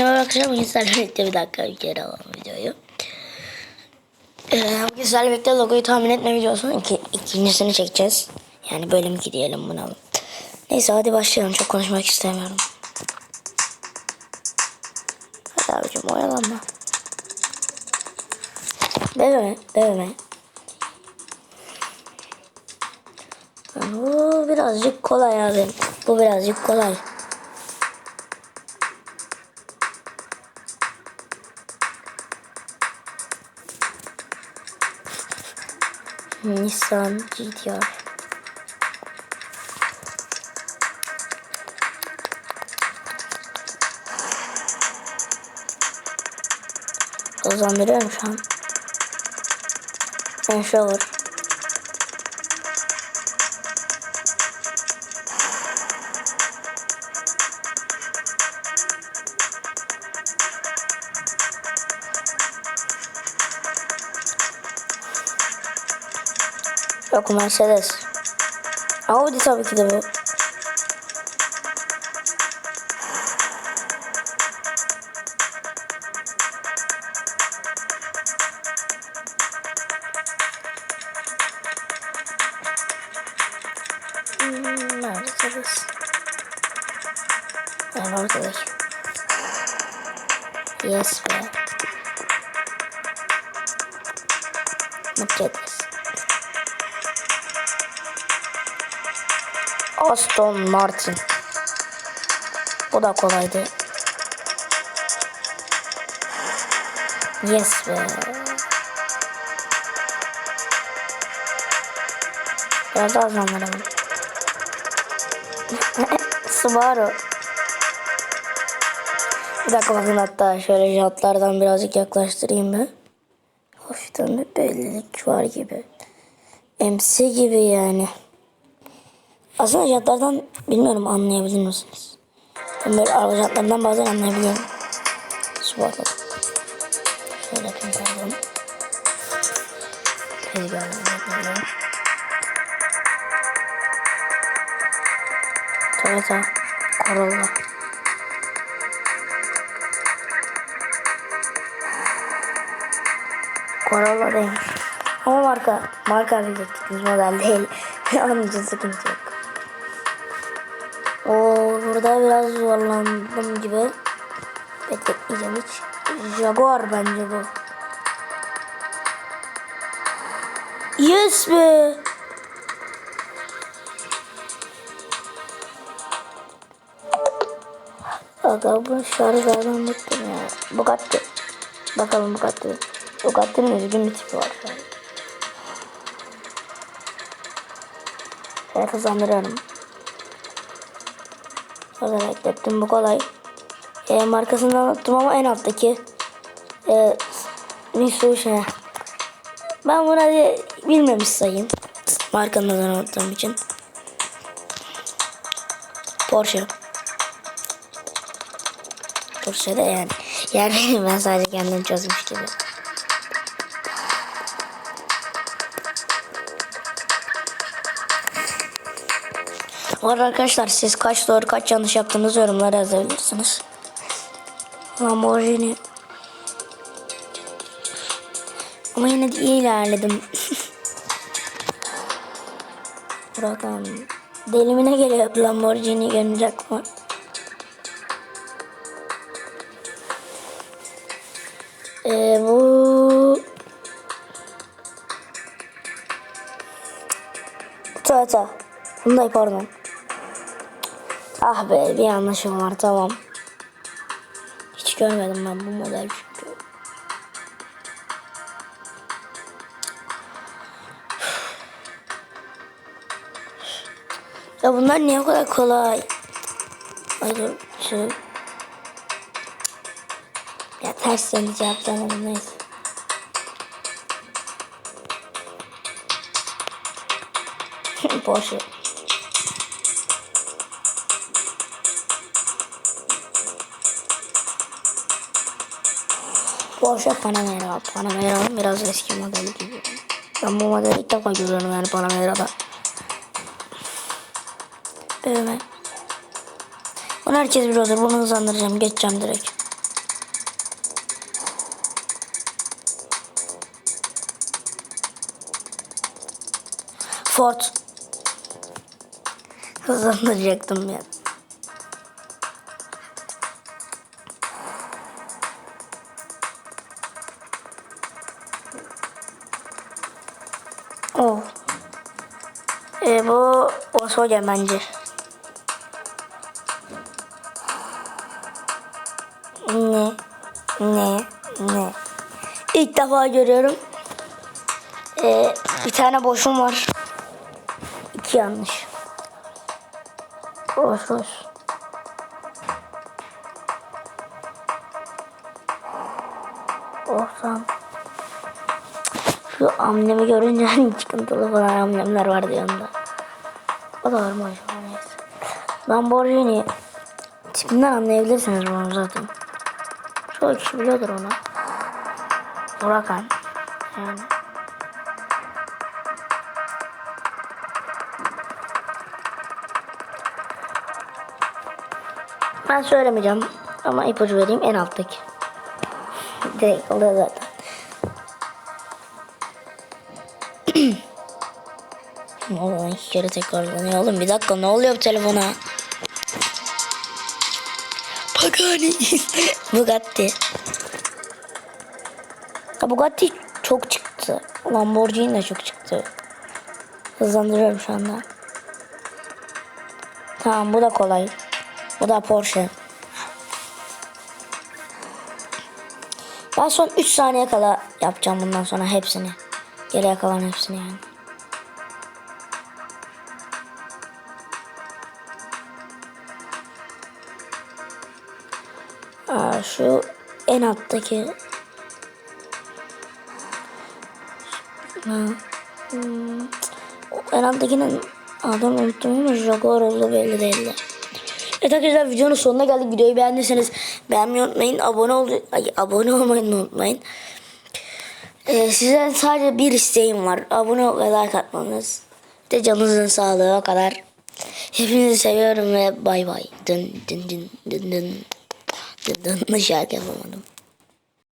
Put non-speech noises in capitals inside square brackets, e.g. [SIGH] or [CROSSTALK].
Merhaba arkadaşlar bugün sizlerle bir dakika bir kere alalım videoyu. Ee, bugün sizlerle birlikte logoyu tahmin etme videosunun iki, ikincisini çekeceğiz. Yani bölüm 2 diyelim buna. Neyse hadi başlayalım çok konuşmak istemiyorum. Hadi abicim oyalanma. Dövme, dövme. Bu birazcık kolay abi. Bu birazcık kolay. Nissan GTR. Hızlandırıyorum şu an. Ben şu olur. Yok Mercedes. Audi tabii ki de bu. Hmm, Mercedes. Ben oradayım. Yes be. Mercedes. Aston Martin. Bu da kolaydı. Yes be. Biraz daha hızlandıralım. Subaru. Bir dakika bakın hatta şöyle jantlardan birazcık yaklaştırayım ben. Hafiften bir bellilik var gibi. MC gibi yani. Aslında jantlardan bilmiyorum anlayabilir misiniz? Ben böyle araba jantlarından bazen anlayabiliyorum. Subaru. Şöyle pardon. Tezgahını Toyota Corolla. Corolla değilmiş. Ama marka, marka bildirdiğimiz model değil. [LAUGHS] Onun için sıkıntı yok. Burada biraz zorlandım gibi. Bekletmeyeceğim hiç. Jaguar bence bu. Yes be. Aga bu şarjlardan bıktım ya. Bugatti. Bakalım Bugatti. Bugatti'nin üzgün bir tipi var. Evet hızlandırıyorum. Fazla beklettim bu kolay. E, markasından unuttum ama en alttaki e, Mitsubishi. Ben bunu hadi bilmemiş sayayım. Markanın adını unuttuğum için. Porsche. Porsche de yani. [LAUGHS] Yani ben sadece kendim çözmüş gibi. Var arkadaşlar siz kaç doğru kaç yanlış yaptığınızı yorumlara yazabilirsiniz. Lamborghini. Ama yine de iyi ilerledim. [LAUGHS] Buradan delimine geliyor Lamborghini görünce aklıma. Ee, bu Toyota. Hyundai pardon. Ah be bir yanlışım var tamam. Hiç görmedim ben bu model çünkü. Ya bunlar niye o kadar kolay? Ay dur şu. Ya ters yönde cevaplayamadım neyse. [LAUGHS] Porsche. Porsche Panamera. Panamera'nın biraz eski modeli gibi. Ben bu modeli ilk defa görüyorum yani Panamera'da. Böyle. Bunu herkes biliyordur. Bunu hızlandıracağım. Geçeceğim direkt. Ford. Hızlandıracaktım ya. Yani. E, bu Volkswagen bence. Ne? Ne? Ne? İlk defa görüyorum. Ee, bir tane boşum var. İki yanlış. Royce. Oh tamam. Şu amblemi görünce [LAUGHS] hani çıkıntılı falan amblemler vardı yanında. O da neyse. Lamborghini tipinden anlayabilirsiniz bunu zaten. Çoğu kişi biliyordur onu. Huracan. Yani. Ben söylemeyeceğim ama ipucu vereyim en alttaki. Direkt oluyor zaten. Ne oluyor lan? iki kere tekrarlanıyor oğlum bir dakika ne oluyor bu telefona? Pagani. [LAUGHS] Bugatti. Ya Bugatti çok çıktı. Lamborghini de çok çıktı. Hızlandırıyorum şu anda. Tamam bu da kolay. Bu da Porsche. Ben son 3 saniye kala yapacağım bundan sonra hepsini. Geriye kalan hepsini yani Şu en alttaki hmm, en alttakinin adam unuttum ama Jaguar olduğu belli değildi. Evet arkadaşlar videonun sonuna geldik. Videoyu beğendiyseniz beğenmeyi unutmayın. Abone ol ay, abone olmayı unutmayın. Ee, sizden sadece bir isteğim var. Abone ol ve like atmanız. Bir de canınızın sağlığı o kadar. Hepinizi seviyorum ve bay bay. Dın dın dın dın dın. Dın dın şarkı yapamadım.